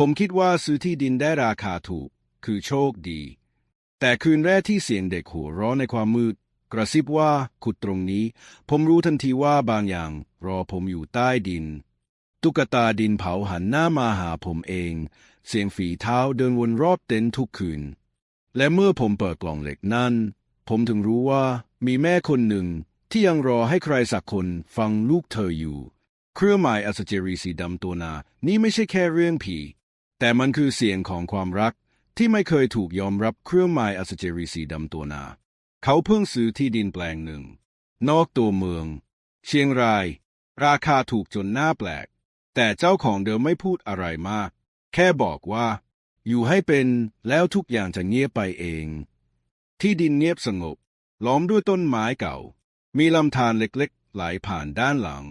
ผมคิดว่าซื้อที่ดินได้ราคาถูก คือโชคดี แต่คืนแรกที่เสียงเด็กหัวเร้อในความมืด กระซิบว่าขุดตรงนี้ ผมรู้ทันทีว่าบางอย่างรอผมอยู่ใต้ดิน ตุ๊กตาดินเผาหันหน้ามาหาผมเอง เสียงฝีเท้าเดินวนรอบเต็นท์ทุกคืน และเมื่อผมเปิดกล่องเหล็กนั่น ผมถึงรู้ว่ามีแม่คนหนึ่งที่ยังรอให้ใครสักคนฟังลูกเธออยู่ เครื่องหมายอัศเจรีสีดำตัวนา นี่ไม่ใช่แค่เรื่องผี แต่มันคือเสียงของความรักที่ไม่เคยถูกยอมรับเครื่องหมายอัศเจรีสีดำตัวนา เขาเพิ่งซื้อที่ดินแปลงหนึ่ง นอกตัวเมือง เชียงราย ราคาถูกจนหน้าแปลก แต่เจ้าของเดิมไม่พูดอะไรมาก แค่บอกว่า อยู่ให้เป็นแล้วทุกอย่างจะเงียบไปเอง ที่ดินเงียบสงบ ล้อมด้วยต้นไม้เก่า มีลำธารเล็กๆ ไหลผ่านด้านหลัง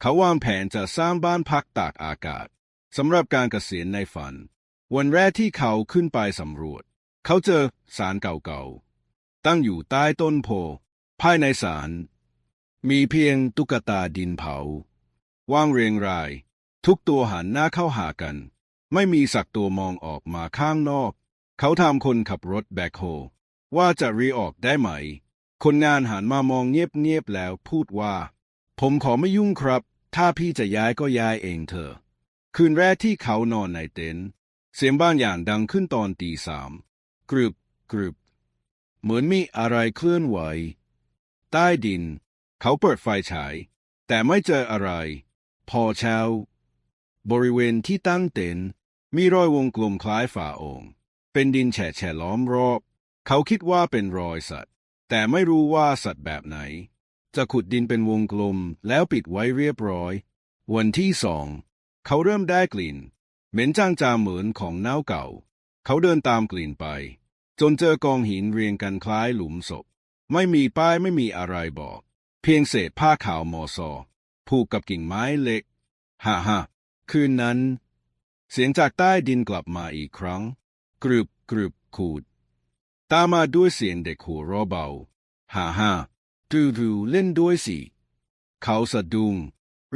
เขาวางแผนจะสร้างบ้านพักตากอากาศ สำหรับการเกษียณในฝัน วันแรกที่เขาขึ้นไปสำรวจ เขาเจอศาลเก่าๆ ตั้งอยู่ใต้ต้นโพ ภายในศาลมีเพียงตุ๊กตาดินเผาวางเรียงราย ทุกตัวหันหน้าเข้าหากัน ไม่มีสักตัวมองออกมาข้างนอก เขาถามคนขับรถแบคโฮว่าจะรีออกได้ไหม คนงานหันมามองเงียบๆแล้วพูดว่า ผมขอไม่ยุ่งครับ ถ้าพี่จะย้ายก็ย้ายเองเถอะ คืนแรกที่เขานอนในเต็นท์เสียงบ้านอย่างดังขึ้นตอนตีสามกรึบกรึบ เหมือนมีอะไรเคลื่อนไหว ใต้ดิน เขาเปิดไฟฉาย แต่ไม่เจออะไร พอเช้า บริเวณที่ตั้งเต็นท์มีรอยวงกลมคล้ายฝาโองค์เป็นดินแฉะแฉะล้อมรอบ เขาคิดว่าเป็นรอยสัตว์ แต่ไม่รู้ว่าสัตว์แบบไหน จะขุดดินเป็นวงกลมแล้วปิดไว้เรียบร้อย วันที่สอง เขาเริ่มได้กลิ่น เหม็นจางๆเหมือนของเน่าเก่า เขาเดินตามกลิ่นไป จนเจอกองหินเรียงกันคล้ายหลุมศพ ไม่มีป้ายไม่มีอะไรบอก เพียงเศษผ้าขาวมอซอผูกกับกิ่งไม้เล็กฮ่าฮ่าคืนนั้น เสียงจากใต้ดินกลับมาอีกครั้ง กรึบกรึบขูด ตามมาด้วยเสียงเด็กหัวเราะเบาฮ่าฮ่าดูดูเล่นด้วยสิ เขาสะดุ้ง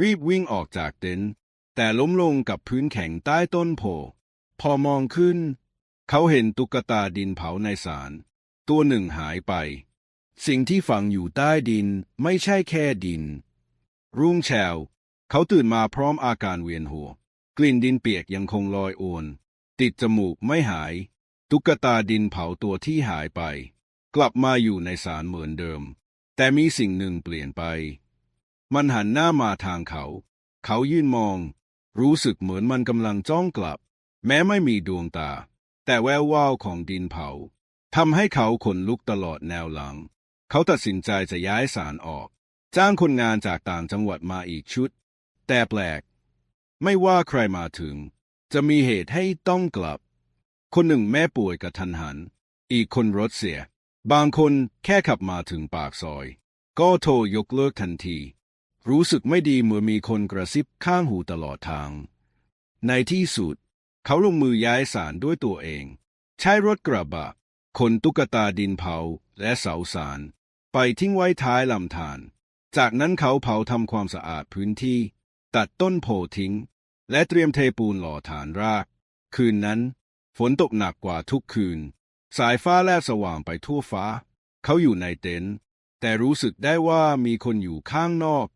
รีบวิ่งออกจากเต็นท์ แต่ล้มลงกับพื้นแข็งใต้ต้นโพ พอมองขึ้น เขาเห็นตุ๊กตาดินเผาในสาร ตัวหนึ่งหายไป สิ่งที่ฝังอยู่ใต้ดินไม่ใช่แค่ดิน รุ่งเช้าเขาตื่นมาพร้อมอาการเวียนหัว กลิ่นดินเปียกยังคงลอยโอนติดจมูกไม่หาย ตุ๊กตาดินเผาตัวที่หายไป กลับมาอยู่ในสารเหมือนเดิม แต่มีสิ่งหนึ่งเปลี่ยนไป มันหันหน้ามาทางเขา เขายื่นมอง รู้สึกเหมือนมันกำลังจ้องกลับ แม้ไม่มีดวงตา แต่แวววาวของดินเผาทำให้เขาขนลุกตลอดแนวหลัง เขาตัดสินใจจะย้ายสารออก จ้างคนงานจากต่างจังหวัดมาอีกชุด แต่แปลก ไม่ว่าใครมาถึง จะมีเหตุให้ต้องกลับ คนหนึ่งแม่ป่วยกระทันหัน อีกคนรถเสีย บางคนแค่ขับมาถึงปากซอย ก็โทรยกเลิกทันที รู้สึกไม่ดีเมื่อมีคนกระซิบข้างหูตลอดทาง ในที่สุด เขาลงมือย้ายสารด้วยตัวเอง ใช้รถกระบะขนตุ๊กตาดินเผาและเสาสาร ไปทิ้งไว้ท้ายลำธาร จากนั้นเขาเผาทำความสะอาดพื้นที่ ตัดต้นโพทิ้ง และเตรียมเทปูนหล่อฐานราก คืนนั้น ฝนตกหนักกว่าทุกคืน สายฟ้าแลบสว่างไปทั่วฟ้า เขาอยู่ในเต็นท์แต่รู้สึกได้ว่ามีคนอยู่ข้างนอก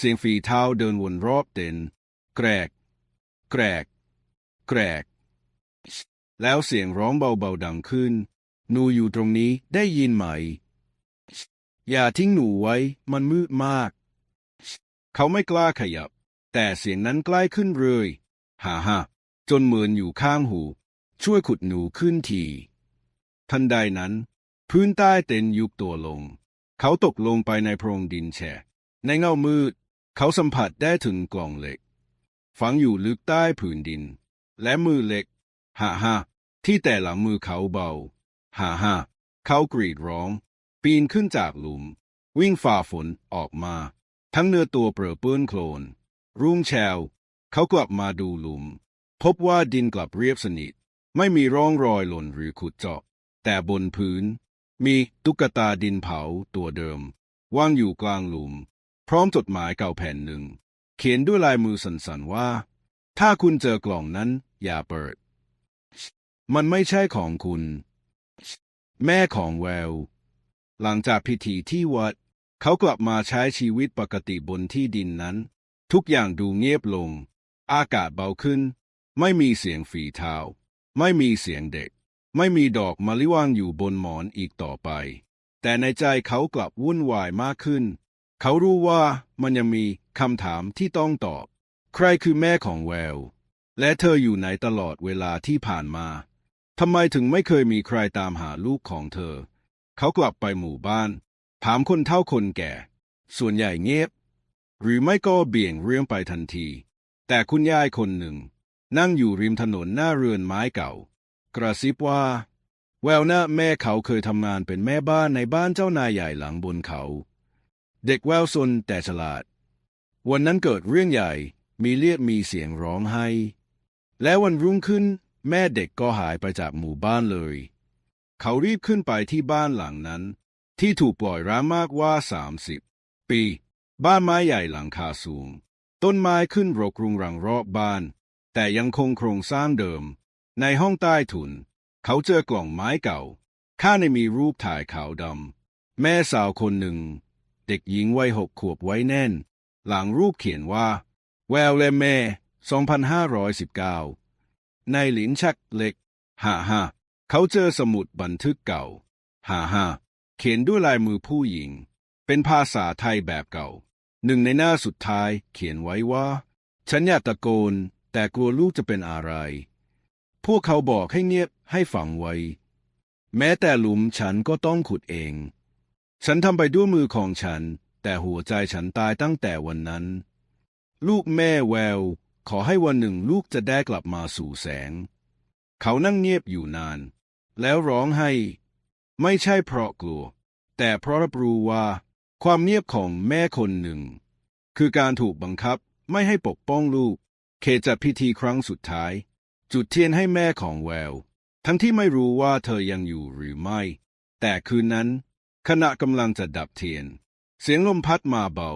เสียงฝีเท้าเดินวนรอบเต็นแกรก แกรก แกรก แล้วเสียงร้องเบาๆดังขึ้น หนูอยู่ตรงนี้ได้ยินไหม อย่าทิ้งหนูไว้ มันมืดมาก เขาไม่กล้าขยับ แต่เสียงนั้นใกล้ขึ้นเรื่อยฮ่าฮ่าจนเหมือนอยู่ข้างหู ช่วยขุดหนูขึ้นทีทันใดนั้น พื้นใต้เต็นยุบตัวลง เขาตกลงไปในโพรงดินแฉะในเงามืด เขาสัมผัสได้ถึงกล่องเหล็ก ฝังอยู่ลึกใต้ผืนดิน และมือเหล็กฮ่าฮ่าที่แต่หลังมือเขาเบาฮ่าฮ่าเขากรีดร้อง ปีนขึ้นจากหลุม วิ่งฝ่าฝนออกมา ทั้งเนื้อตัวเปรอะเปื้อนโคลน รุ่งเช้าเขากลับมาดูหลุม พบว่าดินกลับเรียบสนิท ไม่มีร่องรอยหล่นหรือขุดเจาะ แต่บนพื้น มีตุ๊กตาดินเผาตัวเดิม วางอยู่กลางหลุม พร้อมจดหมายเก่าแผ่นหนึ่ง เขียนด้วยลายมือสันๆว่า ถ้าคุณเจอกล่องนั้น อย่าเปิด มันไม่ใช่ของคุณ แม่ของแวว หลังจากพิธีที่วัด เขากลับมาใช้ชีวิตปกติบนที่ดินนั้น ทุกอย่างดูเงียบลง อากาศเบาขึ้น ไม่มีเสียงฝีเท้า ไม่มีเสียงเด็ก ไม่มีดอกมะลิวางอยู่บนหมอนอีกต่อไป แต่ในใจเขากลับวุ่นวายมากขึ้น เขารู้ว่ามันยังมีคำถามที่ต้องตอบ ใครคือแม่ของแวว และเธออยู่ไหนตลอดเวลาที่ผ่านมาทำไมถึงไม่เคยมีใครตามหาลูกของเธอ เขากลับไปหมู่บ้าน ถามคนเฒ่าคนแก่ ส่วนใหญ่เงียบ หรือไม่ก็เบี่ยงเรื่องไปทันที แต่คุณยายคนหนึ่ง นั่งอยู่ริมถนนหน้าเรือนไม้เก่า กระซิบว่า แววนะแม่เขาเคยทำงานเป็นแม่บ้านในบ้านเจ้านายใหญ่หลังบนเขา เด็กแววซนแต่ฉลาด วันนั้นเกิดเรื่องใหญ่มีเลือดมีเสียงร้องไห้ และวันรุ่งขึ้นแม่เด็กก็หายไปจากหมู่บ้านเลย เขารีบขึ้นไปที่บ้านหลังนั้น ที่ถูกปล่อยร้างมากว่าสามสิบปี บ้านไม้ใหญ่หลังคาสูง ต้นไม้ขึ้นรกรุงรังรอบบ้าน แต่ยังคงโครงสร้างเดิม ในห้องใต้ถุน เขาเจอกล่องไม้เก่า ข้างในมีรูปถ่ายขาวดำแม่สาวคนหนึ่ง เด็กหญิงวัยหกขวบไว้แน่น หลังรูปเขียนว่า แววและแม่2519 ในหลินชักเล็กฮ่าฮ่าเขาเจอสมุดบันทึกเก่าฮ่าฮ่าเขียนด้วยลายมือผู้หญิง เป็นภาษาไทยแบบเก่า หนึ่งในหน้าสุดท้ายเขียนไว้ว่า ฉันอยากตะโกน แต่กลัวลูกจะเป็นอะไร พวกเขาบอกให้เงียบให้ฝังไว้ แม้แต่หลุมฉันก็ต้องขุดเอง ฉันทำไปด้วยมือของฉัน แต่หัวใจฉันตายตั้งแต่วันนั้น ลูกแม่แวว ขอให้วันหนึ่งลูกจะได้กลับมาสู่แสง เขานั่งเงียบอยู่นาน แล้วร้องไห้ ไม่ใช่เพราะกลัว แต่เพราะรับรู้ว่า ความเงียบของแม่คนหนึ่ง คือการถูกบังคับไม่ให้ปกป้องลูก เคจัดพิธีครั้งสุดท้าย จุดเทียนให้แม่ของแวว ทั้งที่ไม่รู้ว่าเธอยังอยู่หรือไม่ แต่คืนนั้น ขณะกำลังจะดับเทียน เสียงลมพัดมาเบา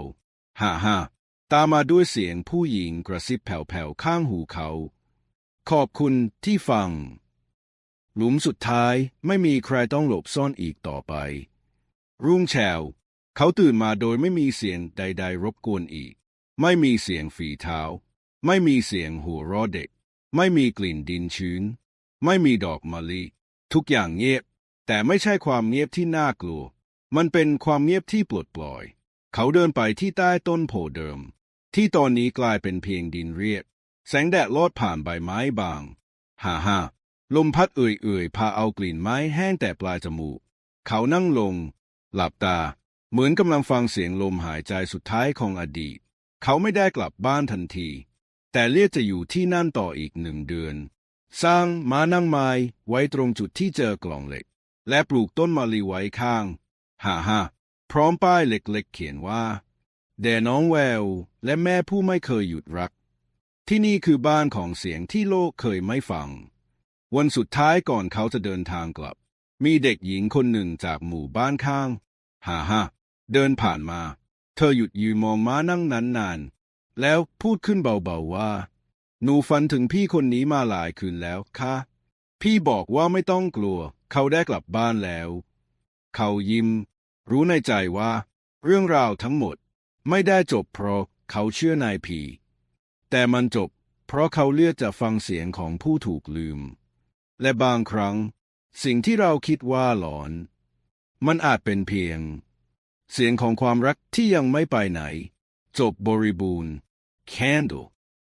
ฮ่าฮ่าตามมาด้วยเสียงผู้หญิงกระซิบแผ่วๆข้างหูเขา ขอบคุณที่ฟัง หลุมสุดท้ายไม่มีใครต้องหลบซ่อนอีกต่อไป รุ่งเช้าเขาตื่นมาโดยไม่มีเสียงใด ๆ รบกวนอีก ไม่มีเสียงฝีเท้า ไม่มีเสียงหัวราะเด็ก ไม่มีกลิ่นดินชื้น ไม่มีดอกมะลิ ทุกอย่างเงียบ แต่ไม่ใช่ความเงียบที่น่ากลัว มันเป็นความเงียบที่ปลดปล่อย เขาเดินไปที่ใต้ต้นโพเดิม ที่ตอนนี้กลายเป็นเพียงดินเรียบ แสงแดดลอดผ่านใบไม้บาง ฮ่าฮ่าลมพัดเอื่อยๆ พาเอากลิ่นไม้แห้งแต่ปลายจมูก เขานั่งลง หลับตา เหมือนกำลังฟังเสียงลมหายใจสุดท้ายของอดีต เขาไม่ได้กลับบ้านทันที แต่เลียกจะอยู่ที่นั่นต่ออีกหนึ่งเดือน สร้างม้านั่งไม้ไว้ตรงจุดที่เจอกล่องเหล็ก และปลูกต้นมะลิไว้ข้าง ฮ่าฮ่าพร้อมป้ายเล็กๆเขียนว่าแด่น้องแวว และแม่ผู้ไม่เคยหยุดรัก ที่นี่คือบ้านของเสียงที่โลกเคยไม่ฟัง วันสุดท้ายก่อนเขาจะเดินทางกลับ มีเด็กหญิงคนหนึ่งจากหมู่บ้านข้างฮ่าฮ่าเดินผ่านมา เธอหยุดยืนมองม้านั่งนั้นนาน แล้วพูดขึ้นเบาๆว่า หนูฝันถึงพี่คนนี้มาหลายคืนแล้วค่ะพี่บอกว่าไม่ต้องกลัว เขาได้กลับบ้านแล้ว เขายิ้ม รู้ในใจว่า เรื่องราวทั้งหมดไม่ได้จบเพราะเขาเชื่อนายผีแต่มันจบเพราะเขาเลือกจะฟังเสียงของผู้ถูกลืม และบางครั้ง สิ่งที่เราคิดว่าหลอน มันอาจเป็นเพียง เสียงของความรักที่ยังไม่ไปไหน จบบริบูรณ์ Candle